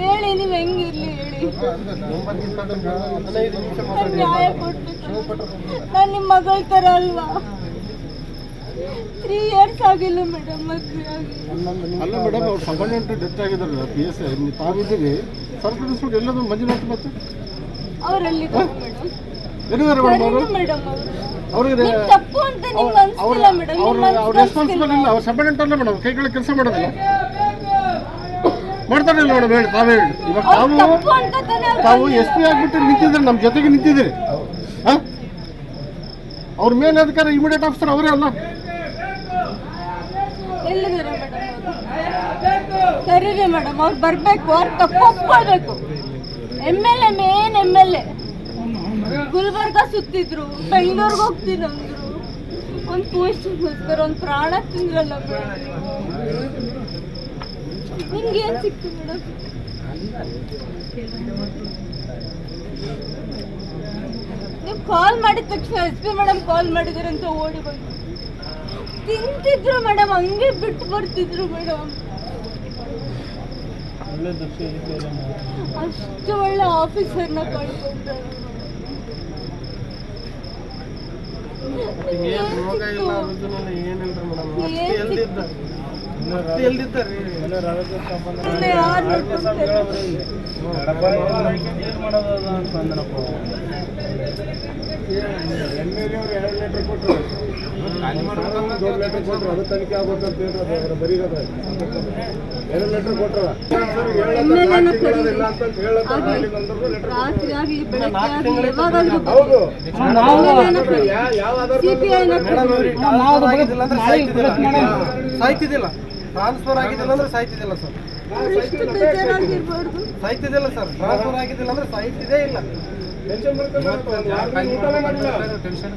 ಹೇಳಿ ನೀವು ಹೆಂಗಿರ್ಲಿ ಹೇಳಿ? ನಾನ್ ನ್ಯಾಯ ಕೊಡ್ಬೇಕು. ನಾನು ನಿಮ್ಮ ಮಗಳ ಥರ ಅಲ್ವಾ? ತ್ರೀ ಇಯರ್ಸ್ ಆಗಿಲ್ಲ ಮೇಡಮ್ ಮದುವೆ ಆಗಿ ಅಲ್ಲ ಮೇಡಮ್ ಅವ್ರು ಸಬರ್ಡೆಂಟ್ ಡೆತ್ ಆಗಿದಾರಲ್ಲ ಪಿ ಎಸ್ ಐ ತಾವಿದ್ದೀರಿ. ಸರ್ಕಲ್ ಎಲ್ಲದೂ ಮಂಜುನಾಥ್ ಮತ್ತೆ? ಅವರಲ್ಲಿ ಮೇಡಮ್ ಎಲ್ಲಿದ್ದಾರೆ ಮೇಡಮ್ ಅವರು? ಮೇಡಮ್ ಅವರು. ಅವ್ರಿಗೆ ತಪ್ಪು ಅಂತ ನಿಮ್ಗೆ ಅನ್ಸಿಲ್ಲ ಮೇಡಮ್ ಅವ್ರ ರೆಸ್ಪಾನ್ಸಿಬಲ್ ಇಲ್ಲ. ಅವ್ರು ಅಲ್ಲ ಮೇಡಮ್ ಕೈಗಳ ಕೆಲಸ ಮಾಡೋದಿಲ್ಲ. ಮಾಡ್ತಾರಿಲ್ಲ ನೋಡ ಬೇಡ ತಾವೇ ಹೇಳಿ. ಇವಾಗ ತಾವು ತಾವು ಎಸ್ ಪಿ ಆಗ್ಬಿಟ್ಟು ನಿಂತಿದ್ರೆ ನಮ್ಮ ಜೊತೆಗೆ ನಿಂತಿದ್ದೀರಿ. ಅವ್ರ ಮೇನ್ ಅಧಿಕಾರ ಇಮಿಡಿಯೇಟ್ ಆಫೀಸರ್ ಅವರೇ ಅಲ್ಲ. ಸರಿ ಮೇಡಮ್ ಅವರು? ಬರಬೇಕು ಅವ್ರು ತಪ್ಪು ಒಪ್ಕೊಳ್ಬೇಕು. M L A main M L A Gulbarga ಸುತ್ತಿದ್ರು ಬೆಂಗಳೂರಿಗೆ ಹೋಗ್ತೀನಿ ಅಂದ್ರು. ಒಂದು ಪೋಸ್ಟಿಗೋಸ್ಕರ ಒಂದು ಪ್ರಾಣ ತಿಂದ್ರಲ್ಲ ನಿಮ್ಗೆ ಏನು ಸಿಕ್ತು ಮೇಡಮ್ ನೀವು ಕಾಲ್ ಮಾಡಿದ ತಕ್ಷಣ ಎಸ್ ಪಿ ಮೇಡಮ್ ಕಾಲ್ ಮಾಡಿದಾರಂತ ಓಡಿ ಬಂದು ತಿಂತಿದ್ರು ಮೇಡಮ್ ಹಂಗೆ ಬಿಟ್ಟು ಬರ್ತಿದ್ರು ಮೇಡಮ್ ಅಷ್ಟು ಒಳ್ಳೆ ಆಫೀಸರ್ನ ಕಳ್ಕೊಂಡ್ರೆ. ಏನಿಲ್ಲ ಮೇಡಮ್ ನೋಡ್ಕೊಂತಾರೆ ಎಂ ಎಲ್ ಎ ಎರಡು ಲೀಟರ್ ಕೊಟ್ಟರು ಲೆಟರ್ ಕೊಟ್ಟರು ಅದು ತನಿಖೆ ಆಗ್ಬೇಕು ಅಂತ ಹೇಳಿದ್ರು ಬರೀರದ ಎರಡು ಲೆಟರ್ ಕೊಟ್ಟರು ಇಲ್ಲ ಅಂತ ಹೇಳತ್ತ ರಾತ್ರಿ ಆಗ್ಲಿ ಬೆಳಗ್ಗೆ ಆಗ್ಲಿ ಯಾವಾಗಾದ್ರೂ ಹೌದು. ಯಾವ ಸಿ ಪಿ ಐನ ಸಾಯ್ತಿದ್ದಿಲ್ಲ ಟ್ರಾನ್ಸ್ಫರ್ ಆಗಿದ್ದಿಲ್ಲ ಅಂದ್ರೆ ಸಾಯ್ತಿದ್ದಿಲ್ಲ. ಸರ್. ಸಾಯ್ತಿದಿಲ್ಲ ಸಾಯ್ತಿದ್ದಿಲ್ಲ ಸರ್. ಟ್ರಾನ್ಸ್ಫರ್ ಆಗಿದ್ದಿಲ್ಲ ಅಂದ್ರೆ ಸಾಯ್ತಿದೇ ಇಲ್ಲ. Tension tension.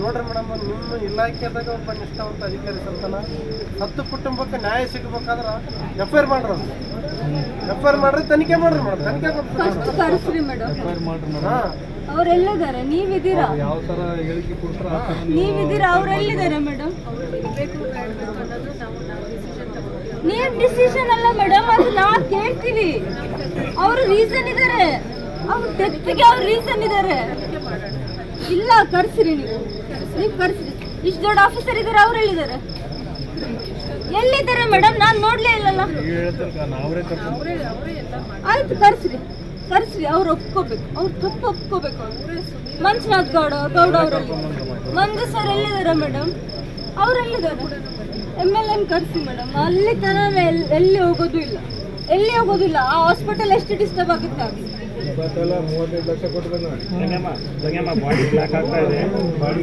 ನೋಡ್ರಿ ಮೇಡಮ್ ನಿಮ್ಮ ಇಲಾಖೆದಾಗ ಒಬ್ಬ ನಿಷ್ಠಾವಂತ ಅಧಿಕಾರಿ ಸಂತಾನ. ಹತ್ತು ಕುಟುಂಬಕ್ಕೆ ನ್ಯಾಯ ಸಿಗಬೇಕಾದ್ರೆ ಎಫ್ ಐ ಆರ್ ಮಾಡ್ರಿ ಎಫ್ ಐ ಆರ್ ಮಾಡ್ರಿ ತನಿಖೆ ಮಾಡ್ರಿ ಮೇಡಮ್ ತನಿಖೆ ಫಸ್ಟ್ ಕರೆಸ್ರಿ ಮೇಡಮ್. ಹಾಂ. ಅವರೆಲ್ಲಿದ್ದಾರೆ? ನೀವಿದ್ದೀರಾ? ಯಾವ ತರ ಹೇಳಿಕೆ ಕೊಟ್ರೆ ನೀವಿದ್ದೀರಾ? ಅವರೆಲ್ಲಿದ್ದಾರೆ ಮೇಡಮ್? ನೀವ್ ಡಿಸಿಷನ್ ಅಲ್ಲ ಮೇಡಮ್ ಅದು ನಾವು ಕೇಳ್ತೀವಿ. ಅವರು ರೀಸನ್ ಇದ್ದಾರೆ ಅವ್ರ ಡೆತ್ಗೆ ಅವ್ರ ರೀಸನ್ ಇದ್ದಾರೆ ಇಲ್ಲ, ಕರ್ಸಿರಿ ನೀವು. ನೀವು ಕರ್ಸ್ರಿ. ಇಷ್ಟು ದೊಡ್ಡ ಆಫೀಸರ್ ಇದ್ದಾರೆ ಅವ್ರು ಎಲ್ಲಿದ್ದಾರೆ ಎಲ್ಲಿದ್ದಾರೆ ಮೇಡಮ್ ನಾನು ನೋಡ್ಲೇ ಇಲ್ಲಲ್ಲ. ಆಯ್ತು, ಕರ್ಸಿರಿ. ಕರ್ಸಿರಿ, ಅವ್ರು ಒಪ್ಕೋಬೇಕು. ಅವ್ರು ತಪ್ಪು ಒಪ್ಕೋಬೇಕು. ಮಂಜುನಾಥ್ ಗೌಡ ಗೌಡ ಅವರಲ್ಲಿ. ಮಂಜು ಸರ್ ಎಲ್ಲಿದ್ದಾರೆ ಮೇಡಮ್ ಅವ್ರು ಎಲ್ಲಿದ್ದಾರೆ ಎಂ ಎಲ್ ಎಂ ಕರ್ಸಿ ಮೇಡಮ್ ಅಲ್ಲಿ ತನ ಎಲ್- ಎಲ್ಲಿ ಹೋಗೋದು ಇಲ್ಲ. ಎಲ್ಲಿ ಹೋಗೋದಿಲ್ಲ. ಆ ಹಾಸ್ಪಿಟಲ್ ಎಷ್ಟು ಡಿಸ್ಟರ್ಬ್ ಆಗುತ್ತೆ? ಆಗಿ ಇಪ್ಪತ್ತೆಲ್ಲ ಮೂವತ್ತೈದು ಲಕ್ಷ ಕೊಟ್ಟು ಬಂದ ಬಾಡಿ ಬ್ಲಾಕ್ ಆಗ್ತಾ ಇದೆ ಬಾಡಿ